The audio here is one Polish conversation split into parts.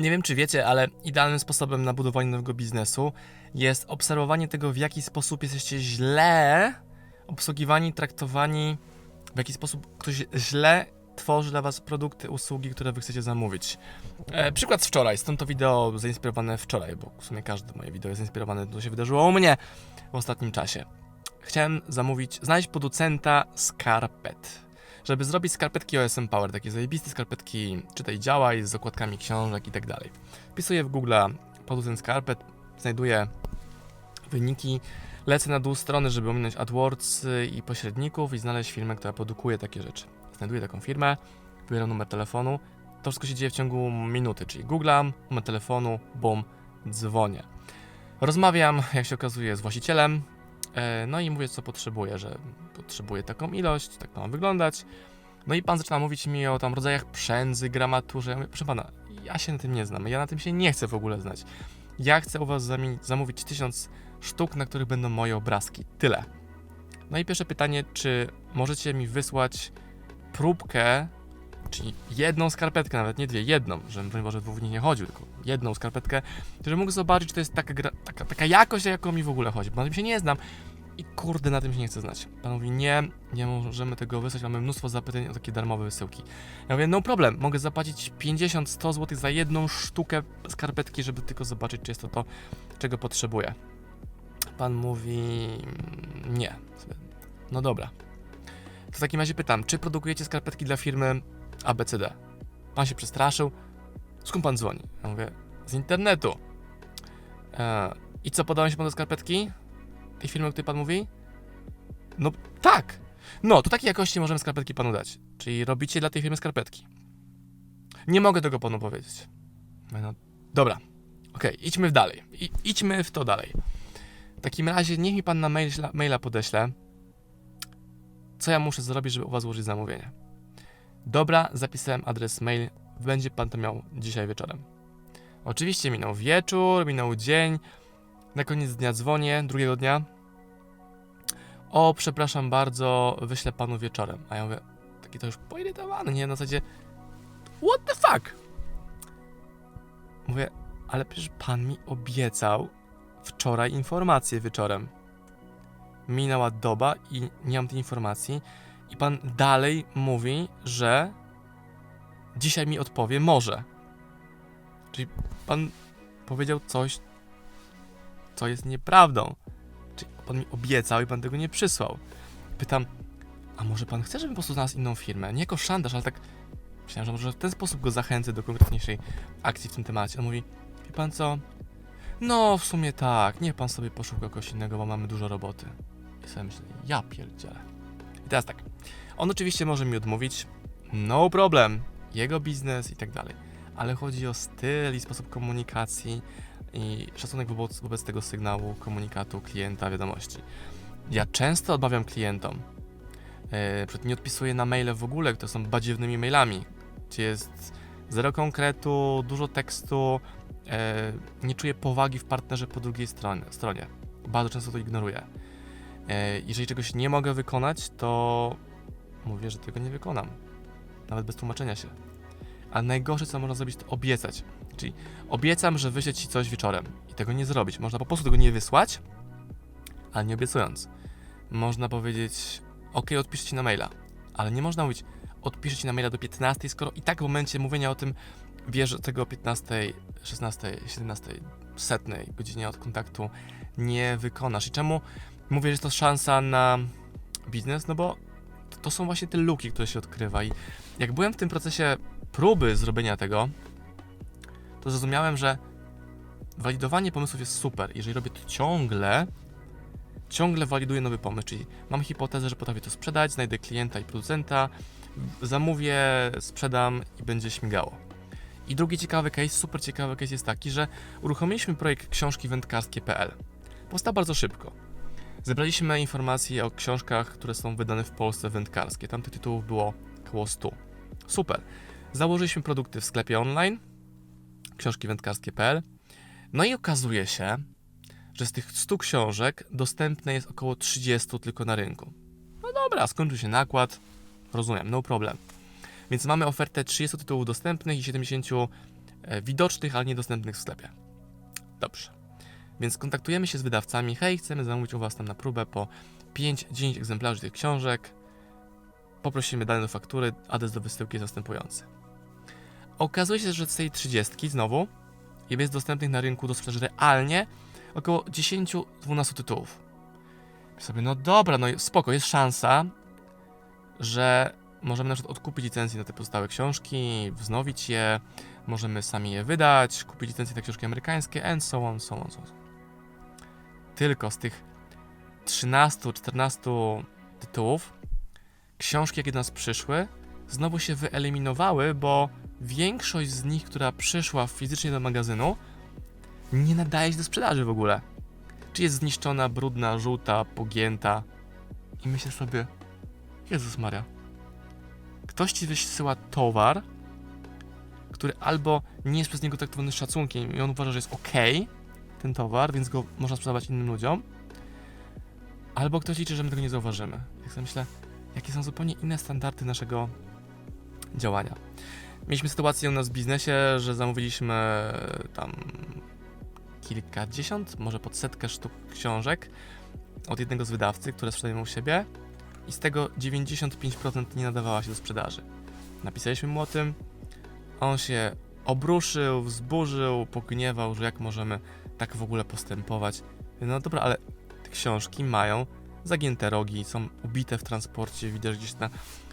Nie wiem, czy wiecie, ale idealnym sposobem na budowanie nowego biznesu jest obserwowanie tego, w jaki sposób jesteście źle obsługiwani, traktowani, w jaki sposób ktoś źle tworzy dla Was produkty, usługi, które Wy chcecie zamówić. E, przykład z wczoraj, stąd to wideo zainspirowane wczoraj, bo w sumie każde moje wideo jest zainspirowane, to się wydarzyło u mnie w ostatnim czasie. Chciałem zamówić, znaleźć producenta skarpet. Żeby zrobić skarpetki OSM Power, takie zajebiste skarpetki, czytaj działaj, z okładkami książek i tak dalej. Wpisuję w Google producent skarpet, znajduję wyniki, lecę na dół strony, żeby ominąć AdWords i pośredników i znaleźć firmę, która produkuje takie rzeczy. Znajduję taką firmę, wybieram numer telefonu, to wszystko się dzieje w ciągu minuty, czyli googlam, numer telefonu, bum, dzwonię. Rozmawiam, jak się okazuje, z właścicielem, no i mówię, co potrzebuję, że potrzebuję taką ilość, tak to ma wyglądać. No i pan zaczyna mówić mi o tam rodzajach przędzy, gramaturze. Ja mówię, proszę pana, ja się na tym nie znam, ja na tym się nie chcę w ogóle znać. Ja chcę u was zamówić tysiąc sztuk, na których będą moje obrazki. Tyle. No i pierwsze pytanie, czy możecie mi wysłać próbkę, czyli jedną skarpetkę, nawet nie dwie, jedną, że broń Boże dwóch dni nie chodził, tylko jedną skarpetkę, żeby mógł zobaczyć, czy to jest taka, taka, taka jakość, jaką mi w ogóle chodzi, bo na tym się nie znam. I kurde, na tym się nie chcę znać. Pan mówi, nie, nie możemy tego wysłać, mamy mnóstwo zapytań o takie darmowe wysyłki. Ja mówię, no problem, mogę zapłacić 50-100 zł za jedną sztukę skarpetki, żeby tylko zobaczyć, czy jest to to, czego potrzebuję. Pan mówi, "Mm, nie. No dobra. To w takim razie pytam, czy produkujecie skarpetki dla firmy ABCD? Pan się przestraszył. Skąd pan dzwoni? Ja mówię, z internetu. E, I co, podałem się pan do skarpetki? Tej firmy, o której pan mówi? No tak. No, to takiej jakości możemy skarpetki panu dać. Czyli robicie dla tej firmy skarpetki. Nie mogę tego panu powiedzieć. No, dobra. Okej, idźmy w dalej. I, idźmy w to dalej. W takim razie niech mi pan na mail, maila podeśle, co ja muszę zrobić, żeby u was złożyć zamówienie. Dobra, zapisałem adres mail, będzie pan to miał dzisiaj wieczorem. Oczywiście minął wieczór, minął dzień, na koniec dnia dzwonię, drugiego dnia. O, przepraszam bardzo, wyślę panu wieczorem. A ja mówię, taki to już poirytowany, nie? Na zasadzie, what the fuck? Mówię, ale przecież pan mi obiecał wczoraj informację wieczorem. Minęła doba i nie mam tej informacji. I pan dalej mówi, że dzisiaj mi odpowie może. Czyli pan powiedział coś, co jest nieprawdą. Czyli pan mi obiecał i pan tego nie przysłał. Pytam, a może pan chce, żebym po prostu znalazł inną firmę? Nie jako szantaż, ale tak myślałem, że może w ten sposób go zachęcę do konkretniejszej akcji w tym temacie. On mówi, wie pan co? No, w sumie tak, niech pan sobie poszuka kogoś innego, bo mamy dużo roboty. I sobie myślę, ja pierdzielę. Teraz tak, on oczywiście może mi odmówić, no problem, jego biznes i tak dalej. Ale chodzi o styl i sposób komunikacji i szacunek wobec, wobec tego sygnału, komunikatu klienta, wiadomości. Ja często odmawiam klientom. Yy, nie odpisuję na maile w ogóle, które są badziewnymi mailami, gdzie jest zero konkretu, dużo tekstu, e, nie czuję powagi w partnerze po drugiej stronie. stronie. Bardzo często to ignoruję. E, jeżeli czegoś nie mogę wykonać, to mówię, że tego nie wykonam. Nawet bez tłumaczenia się. A najgorsze, co można zrobić, to obiecać. Czyli obiecam, że wyślę ci coś wieczorem i tego nie zrobić. Można po prostu tego nie wysłać, ale nie obiecując. Można powiedzieć, ok, odpiszę ci na maila, ale nie można mówić, odpiszę ci na maila do 15, skoro i tak w momencie mówienia o tym wiesz, że tego o 15, 16, 17, setnej godzinie od kontaktu nie wykonasz. I czemu mówię, że to szansa na biznes? No bo to są właśnie te luki, które się odkrywa. I jak byłem w tym procesie próby zrobienia tego, to zrozumiałem, że walidowanie pomysłów jest super. Jeżeli robię to ciągle, ciągle waliduję nowy pomysł, czyli mam hipotezę, że potrafię to sprzedać, znajdę klienta i producenta, zamówię, sprzedam i będzie śmigało. I drugi ciekawy case, super ciekawy case jest taki, że uruchomiliśmy projekt książki wędkarskie.pl. Powstał bardzo szybko. Zebraliśmy informacje o książkach, które są wydane w Polsce wędkarskie. Tam tych tytułów było około 100. Super. Założyliśmy produkty w sklepie online, książki wędkarskie.pl. No i okazuje się, że z tych 100 książek dostępne jest około 30 tylko na rynku. No dobra, skończył się nakład, rozumiem, no problem. Więc mamy ofertę 30 tytułów dostępnych i 70 e, widocznych, ale niedostępnych w sklepie. Dobrze. Więc kontaktujemy się z wydawcami. Hej, chcemy zamówić u Was tam na próbę po 5-10 egzemplarzy tych książek. Poprosimy dane do faktury, adres do wysyłki jest następujący. Okazuje się, że z tej 30 znowu jest dostępnych na rynku do sprzedaży realnie około 10-12 tytułów. I sobie, no dobra, no spoko, jest szansa, że możemy na przykład odkupić licencję na te pozostałe książki, wznowić je, możemy sami je wydać, kupić licencję na książki amerykańskie, and so on, so on, so on. Tylko z tych 13-14 tytułów, książki, jakie do nas przyszły, znowu się wyeliminowały, bo większość z nich, która przyszła fizycznie do magazynu, nie nadaje się do sprzedaży w ogóle. Czy jest zniszczona, brudna, żółta, pogięta. I myślę sobie, Jezus Maria. Ktoś ci wysyła towar, który albo nie jest przez niego traktowany szacunkiem i on uważa, że jest ok, ten towar, więc go można sprzedawać innym ludziom, albo ktoś liczy, że my tego nie zauważymy. Jak sobie myślę, jakie są zupełnie inne standardy naszego działania. Mieliśmy sytuację u nas w biznesie, że zamówiliśmy tam kilkadziesiąt, może pod setkę sztuk książek od jednego z wydawcy, które sprzedajemy u siebie i z tego 95% nie nadawała się do sprzedaży. Napisaliśmy mu o tym, on się obruszył, wzburzył, pogniewał, że jak możemy tak w ogóle postępować. No dobra, ale te książki mają zagięte rogi, są ubite w transporcie, widać gdzieś na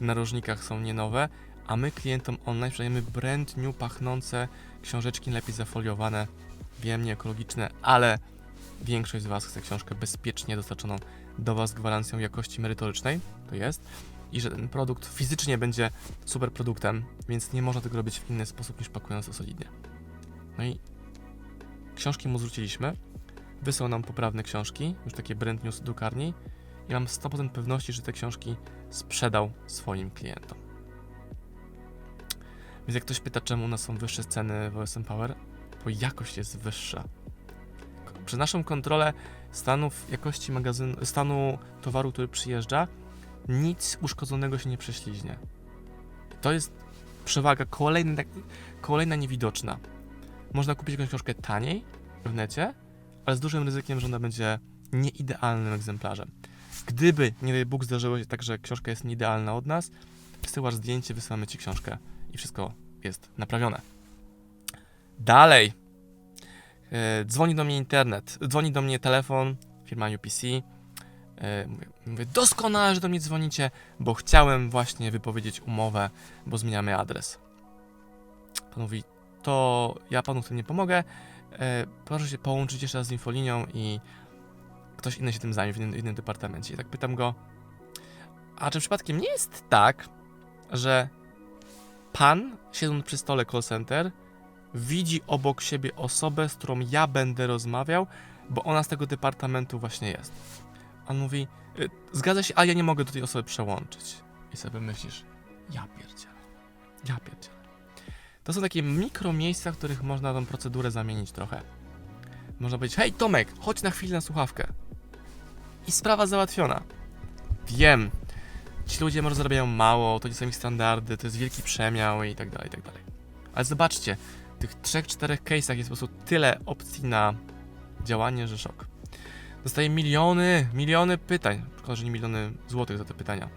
narożnikach są nienowe, a my klientom online sprzedajemy brand new, pachnące książeczki lepiej zafoliowane, wiem, nie ekologiczne, ale większość z Was chce książkę bezpiecznie dostarczoną do Was gwarancją jakości merytorycznej, to jest, i że ten produkt fizycznie będzie super produktem, więc nie można tego robić w inny sposób niż pakując to solidnie. No i książki mu zwróciliśmy, wysłał nam poprawne książki, już takie brand news drukarni i mam 100% pewności, że te książki sprzedał swoim klientom. Więc jak ktoś pyta, czemu u nas są wyższe ceny w OSM Power, bo jakość jest wyższa. Przez naszą kontrolę stanów jakości magazynu, stanu towaru, który przyjeżdża, nic uszkodzonego się nie prześliźnie. To jest przewaga kolejna, kolejna niewidoczna. Można kupić jakąś książkę taniej w necie, ale z dużym ryzykiem, że ona będzie nieidealnym egzemplarzem. Gdyby, nie daj Bóg, zdarzyło się tak, że książka jest nieidealna od nas, wysyłasz zdjęcie, wysyłamy ci książkę i wszystko jest naprawione. Dalej. E, dzwoni do mnie internet, dzwoni do mnie telefon, firma UPC. E, mówię, doskonale, że do mnie dzwonicie, bo chciałem właśnie wypowiedzieć umowę, bo zmieniamy adres. Pan mówi, to ja panu w tym nie pomogę. E, proszę się połączyć jeszcze raz z infolinią i ktoś inny się tym zajmie w innym, innym departamencie. I tak pytam go, a czy przypadkiem nie jest tak, że pan, siedząc przy stole call center, widzi obok siebie osobę, z którą ja będę rozmawiał, bo ona z tego departamentu właśnie jest. On mówi, y, zgadza się, a ja nie mogę do tej osoby przełączyć. I sobie myślisz, ja pierdzielę, ja pierdzielę. To są takie mikro miejsca, w których można tą procedurę zamienić trochę. Można powiedzieć, hej Tomek, chodź na chwilę na słuchawkę. I sprawa załatwiona. Wiem, ci ludzie może zarabiają mało, to nie są ich standardy, to jest wielki przemiał i tak dalej, i tak dalej. Ale zobaczcie, w tych trzech, czterech case'ach jest po prostu tyle opcji na działanie, że szok. Dostaję miliony, miliony pytań. Szkoda, że nie miliony złotych za te pytania.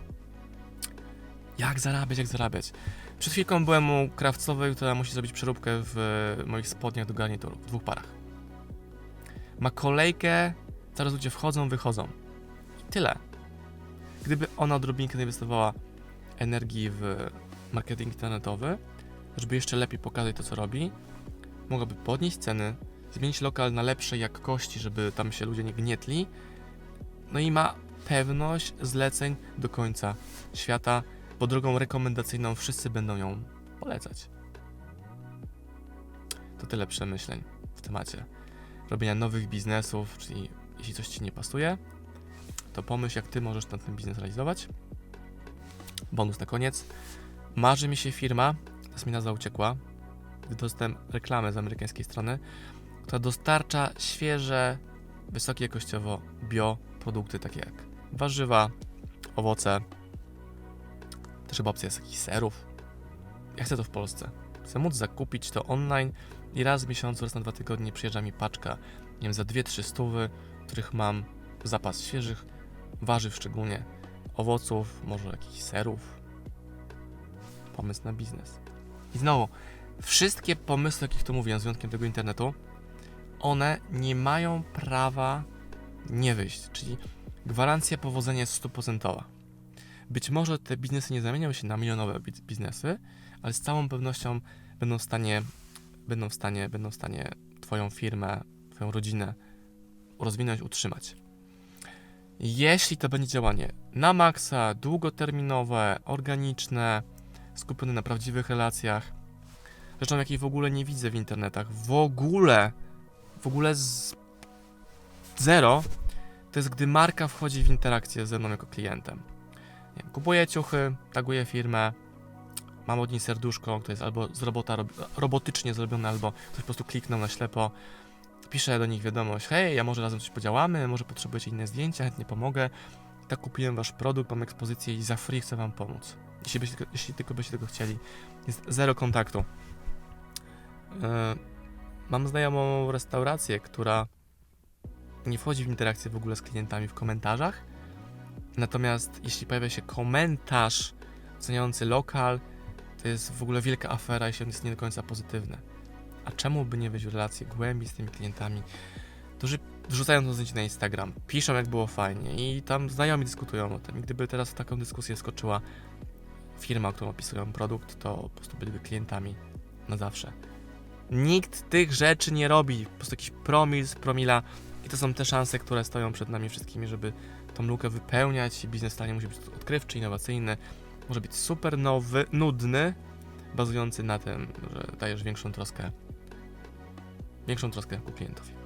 Jak zarabiać, jak zarabiać? Przed chwilką byłem u krawcowej, która musi zrobić przeróbkę w moich spodniach do garnituru, w dwóch parach. Ma kolejkę, zaraz ludzie wchodzą, wychodzą. Tyle. Gdyby ona odrobinkę zainwestowała energii w marketing internetowy, żeby jeszcze lepiej pokazać to, co robi, mogłaby podnieść ceny, zmienić lokal na lepszej jakości, żeby tam się ludzie nie gnietli, no i ma pewność zleceń do końca świata, bo drogą rekomendacyjną wszyscy będą ją polecać. To tyle przemyśleń w temacie robienia nowych biznesów, czyli jeśli coś Ci nie pasuje, to pomyśl, jak Ty możesz ten, ten biznes realizować. Bonus na koniec. Marzy mi się firma, teraz mi nazwa uciekła, dostałem reklamę z amerykańskiej strony, która dostarcza świeże, wysokie jakościowo bioprodukty, takie jak warzywa, owoce, też chyba opcja jest jakichś serów. Ja chcę to w Polsce. Chcę móc zakupić to online i raz w miesiącu, raz na dwa tygodnie przyjeżdża mi paczka, nie wiem, za 2-3 stówy, w których mam zapas świeżych warzyw szczególnie, owoców, może jakichś serów. Pomysł na biznes. I znowu, wszystkie pomysły, jakich tu mówiłem, z wyjątkiem tego internetu, one nie mają prawa nie wyjść, czyli gwarancja powodzenia jest stuprocentowa. Być może te biznesy nie zamienią się na milionowe bi- biznesy, ale z całą pewnością będą w stanie, będą w stanie, będą w stanie twoją firmę, twoją rodzinę rozwinąć, utrzymać. Jeśli to będzie działanie na maksa, długoterminowe, organiczne, skupione na prawdziwych relacjach, rzeczą jakiej w ogóle nie widzę w internetach, w ogóle, w ogóle z zero, to jest gdy marka wchodzi w interakcję ze mną jako klientem. Wiem, kupuję ciuchy, taguję firmę, mam od niej serduszko, które jest albo z robota rob, robotycznie zrobione, albo ktoś po prostu kliknął na ślepo. Piszę do nich wiadomość, hej, ja może razem coś podziałamy, może potrzebujecie inne zdjęcia, chętnie pomogę. Tak kupiłem wasz produkt, mam ekspozycję i za free chcę wam pomóc. Jeśli, byście, jeśli tylko byście tego chcieli. Jest zero kontaktu. Yy, mam znajomą restaurację, która nie wchodzi w interakcję w ogóle z klientami w komentarzach. Natomiast jeśli pojawia się komentarz oceniający lokal, to jest w ogóle wielka afera, jeśli on jest nie do końca pozytywny. A czemu by nie wejść w relacje głębiej z tymi klientami, którzy wrzucają to zdjęcie na Instagram, piszą jak było fajnie i tam znajomi dyskutują o tym. I gdyby teraz w taką dyskusję skoczyła firma, którą opisują produkt, to po prostu byliby klientami na zawsze. Nikt tych rzeczy nie robi. Po prostu jakiś promil z promila i to są te szanse, które stoją przed nami wszystkimi, żeby tą lukę wypełniać. Biznes stanie musi być odkrywczy, innowacyjny, może być super nowy, nudny, bazujący na tym, że dajesz większą troskę, większą troskę ku klientowi.